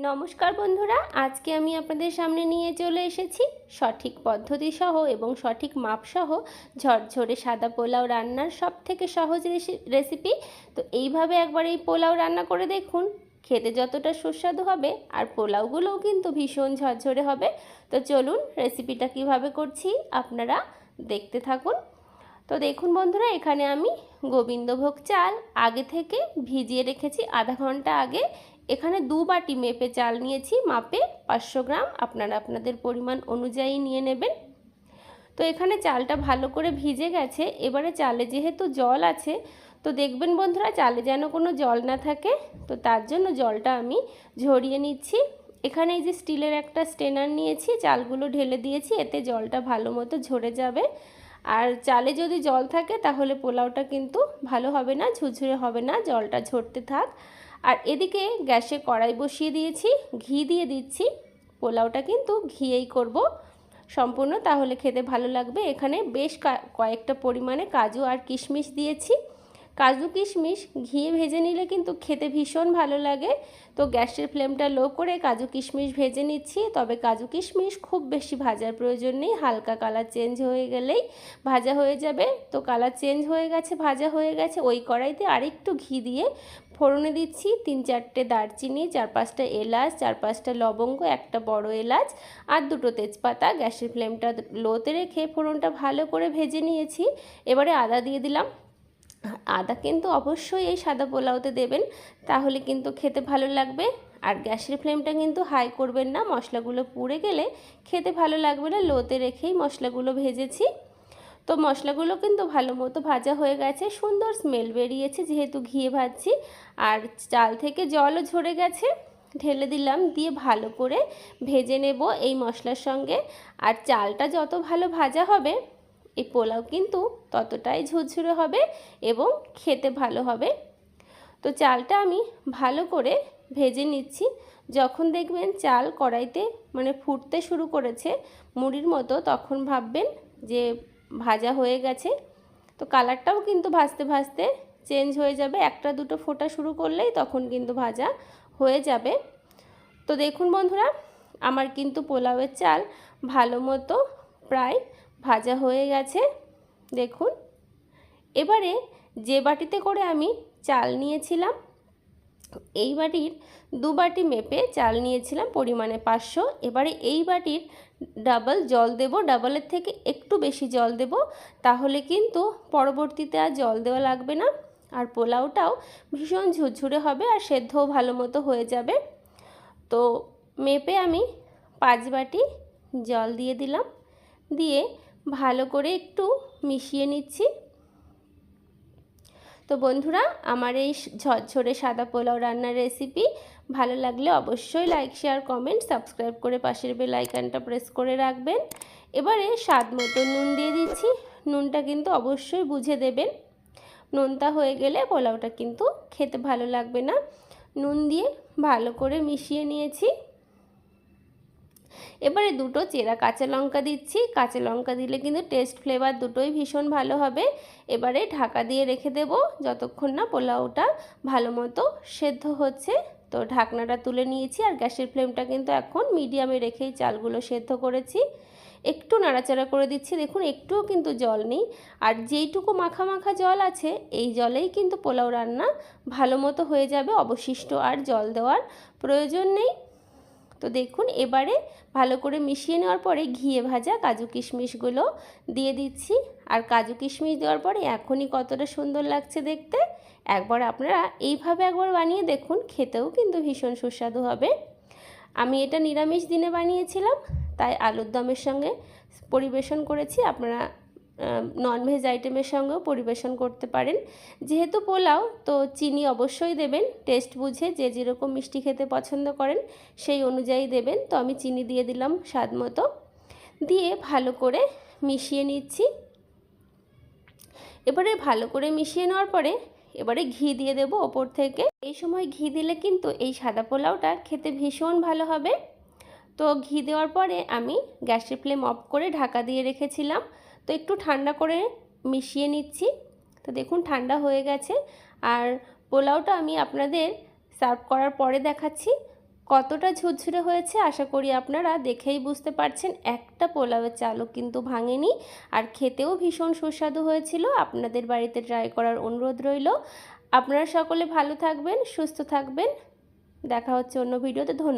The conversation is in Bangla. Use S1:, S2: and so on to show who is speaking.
S1: নমস্কার বন্ধুরা, আজকে আমি আপনাদের সামনে নিয়ে চলে এসেছি সঠিক পদ্ধতি সহ এবং সঠিক মাপ সহ ঝরঝরে সাদা পোলাও রান্নার সব থেকে সহজ রেসি- রেসিপি তো এইভাবে একবার এই পোলাও রান্না করে দেখুন, খেতে যতটা সুস্বাদু হবে আর পোলাওগুলোও কিন্তু ভীষণ ঝরঝরে হবে। তো চলুন রেসিপিটা কীভাবে করছি আপনারা দেখতে থাকুন। তো দেখুন বন্ধুরা, এখানে আমি গোবিন্দভোগ চাল আগে থেকে ভিজিয়ে রেখেছি আধা ঘণ্টা আগে। এখানে দু বাটি মেপে চাল নিয়েছি, মাপে পাঁচশো গ্রাম। আপনারা আপনাদের পরিমাণ অনুযায়ী নিয়ে নেবেন। তো এখানে চালটা ভালো করে ভিজে গেছে। এবারে চালে যেহেতু জল আছে, তো দেখবেন বন্ধুরা চালে যেন কোনো জল না থাকে, তো তার জন্য জলটা আমি ঝরিয়ে নিচ্ছি। এখানে এই যে স্টিলের একটা স্টেনার নিয়েছি, চালগুলো ঢেলে দিয়েছি, এতে জলটা ভালো মতো ঝরে যাবে। আর চালে যদি জল থাকে, তাহলে পোলাওটা কিন্তু ভালো হবে না, ঝুরঝুরে হবে না, জলটা ঝরতে থাক। আর এদিকে গ্যাসে কড়াই বসিয়ে দিয়েছি, ঘি দিয়ে দিচ্ছি। পোলাওটা কিন্তু ঘিয়েই করব সম্পূর্ণ, তাহলে খেতে ভালো লাগবে। এখানে বেশ কয়েকটা পরিমাণে কাজু আর কিশমিশ দিয়েছি। কাজু, কিশমিশ ঘিয়ে ভেজে নিলে কিন্তু খেতে ভীষণ ভালো লাগে। তো গ্যাসের ফ্লেমটা লো করে কাজু, কিশমিশ ভেজে নিচ্ছি। তবে কাজু, কিশমিশ খুব বেশি ভাজার প্রয়োজন নেই। হালকা কালার চেঞ্জ হয়ে গেলেই ভাজা হয়ে যাবে। তো কালার চেঞ্জ হয়ে গেছে, ভাজা হয়ে গেছে। ওই কড়াইতে আরেকটু ঘি দিয়ে ফোড়নে দিচ্ছি তিন চারটে দারচিনি, চার পাঁচটা এলাচ, চার পাঁচটা লবঙ্গ, একটা বড় এলাচ আর দুটো তেজপাতা। গ্যাসের ফ্লেমটা লোতে রেখে ফোড়নটা ভালো করে ভেজে নিয়েছি। এবারে আদা দিয়ে দিলাম। আদা কিন্তু অবশ্যই এই সাদা পোলাওতে দেবেন, তাহলে কিন্তু খেতে ভালো লাগবে। আর গ্যাসের ফ্লেমটা কিন্তু হাই করবেন না, মশলাগুলো পুড়ে গেলে খেতে ভালো লাগবে না। লোতে রেখেই মশলাগুলো ভেজেছি। তো মশলাগুলো কিন্তু ভালো মতো ভাজা হয়ে গেছে, সুন্দর স্মেল বেরিয়েছে যেহেতু ঘিয়ে ভাজছি। আর চাল থেকে জলও ঝরে গেছে, ঢেলে দিলাম, দিয়ে ভালো করে ভেজে নেব এই মশলার সঙ্গে। আর চালটা যত ভালো ভাজা হবে, এই পোলাও কিন্তু ততটাই ঝুরঝুরে হবে এবং খেতে ভালো হবে। তো চালটা আমি ভালো করে ভেজে নিচ্ছি। যখন দেখবেন চাল কড়াইতে মানে ফুটতে শুরু করেছে, মুড়ির মতো, তখন ভাববেন যে ভাজা হয়ে গেছে, তো কালারটাও কিন্তু ভাজতে ভাজতে চেঞ্জ হয়ে যাবে। একটা দুটো ফোটা শুরু করলেই তখন কিন্তু ভাজা হয়ে যাবে। তো দেখুন বন্ধুরা, আমার কিন্তু পোলাওয়ের চাল ভালো মতো প্রায় ভাজা হয়ে গেছে। দেখুন, এবারে যে বাটিতে করে আমি চাল নিয়েছিলাম এই বাটির দু বাটি মেপে চাল নিয়েছিলাম পরিমাণে পাঁচশো। এবারে এই বাটির ডাবল জল দেব, ডাবলের থেকে একটু বেশি জল দেব, তাহলে কিন্তু পরবর্তীতে আর জল দেওয়া লাগবে না। আর পোলাওটাও ভীষণ ঝুরঝুরে হবে আর সেদ্ধও ভালো মতো হয়ে যাবে। তো মেপে আমি পাঁচ বাটি জল দিয়ে দিলাম। দিয়ে ভালো করে একটু মিশিয়ে নিচ্ছি। তো বন্ধুরা, আমার এই ঝরঝরে সাদা পোলাও রান্নার রেসিপি ভালো লাগলে অবশ্যই লাইক শেয়ার কমেন্ট সাবস্ক্রাইব করে পাশের বেল আইকনটা প্রেস করে রাখবেন। এবারে স্বাদ মতো নুন দিয়ে দিচ্ছি। নুনটা কিন্তু অবশ্যই বুঝে দেবেন। নুনটা হয়ে গেলে পোলাওটা কিন্তু খেতে ভালো লাগবে না। নুন দিয়ে ভালো করে মিশিয়ে নিয়েছি। এবারে দুটো চেরা কাঁচা লঙ্কা দিচ্ছি। কাঁচা লঙ্কা দিলে কিন্তু টেস্ট ফ্লেভার দুটোই ভীষণ ভালো হবে। এবারে ঢাকা দিয়ে রেখে দেব। যতক্ষণ না পোলাওটা ভালো মতো সেদ্ধ হচ্ছে। তো ঢাকনাটা তুলে নিয়েছি আর গ্যাসের ফ্লেমটা কিন্তু এখন মিডিয়ামে রেখেই চালগুলো সেদ্ধ করেছি। একটু নাড়াচাড়া করে দিচ্ছি। দেখুন, একটুও কিন্তু জল নেই। আর যেইটুকু মাখা মাখা জল আছে, এই জলেই কিন্তু পোলাও রান্না ভালো মতো হয়ে যাবে। অবশিষ্ট আর জল দেওয়ার প্রয়োজন নেই। তো দেখুন, এবারে ভালো করে মিশিয়ে নেওয়ার পরে ঘিয়ে ভাজা কাজু কিশমিশগুলো দিয়ে দিচ্ছি। আর কাজু কিশমিশ দেওয়ার পরে এখনই কতটা সুন্দর লাগছে দেখতে, একবার আপনারা এইভাবে একবার বানিয়ে দেখুন, খেতেও কিন্তু ভীষণ সুস্বাদু হবে। আমি এটা নিরামিষ দিনে বানিয়েছিলাম, তাই আলুর দমের সঙ্গে পরিবেশন করেছি, আপনারা ননভেজ আইটেমের সঙ্গেও পরিবেশন করতে পারেন। যেহেতু পোলাও, তো চিনি অবশ্যই দেবেন। টেস্ট বুঝে যে যেরকম মিষ্টি খেতে পছন্দ করেন, সেই অনুযায়ী দেবেন। তো আমি চিনি দিয়ে দিলাম স্বাদ মতো। দিয়ে ভালো করে মিশিয়ে নিচ্ছি। এবারে ভালো করে মিশিয়ে নেওয়ার পরে এবারে ঘি দিয়ে দেব ওপর থেকে। এই সময় ঘি দিলে কিন্তু এই সাদা পোলাওটা খেতে ভীষণ ভালো হবে। তো ঘি দেওয়ার পরে আমি গ্যাসের ফ্লেম অফ করে ঢাকা দিয়ে রেখেছিলাম। তো একটু ঠান্ডা করে মিশিয়ে নিচ্ছি। তো দেখুন ঠান্ডা হয়ে গেছে। আর পোলাওটা আমি আপনাদের সার্ভ করার পরে দেখাচ্ছি। কতটা ঝুরঝুরে হয়েছে আশা করি আপনারা দেখেই বুঝতে পারছেন। একটা পোলাওয়ের চালও কিন্তু ভাঙেনি। আর খেতেও ভীষণ সুস্বাদু হয়েছিল। আপনাদের বাড়িতে ট্রাই করার অনুরোধ রইল। আপনারা সকলে ভালো থাকবেন, সুস্থ থাকবেন। দেখা হচ্ছে অন্য ভিডিওতে ধন্যবাদ।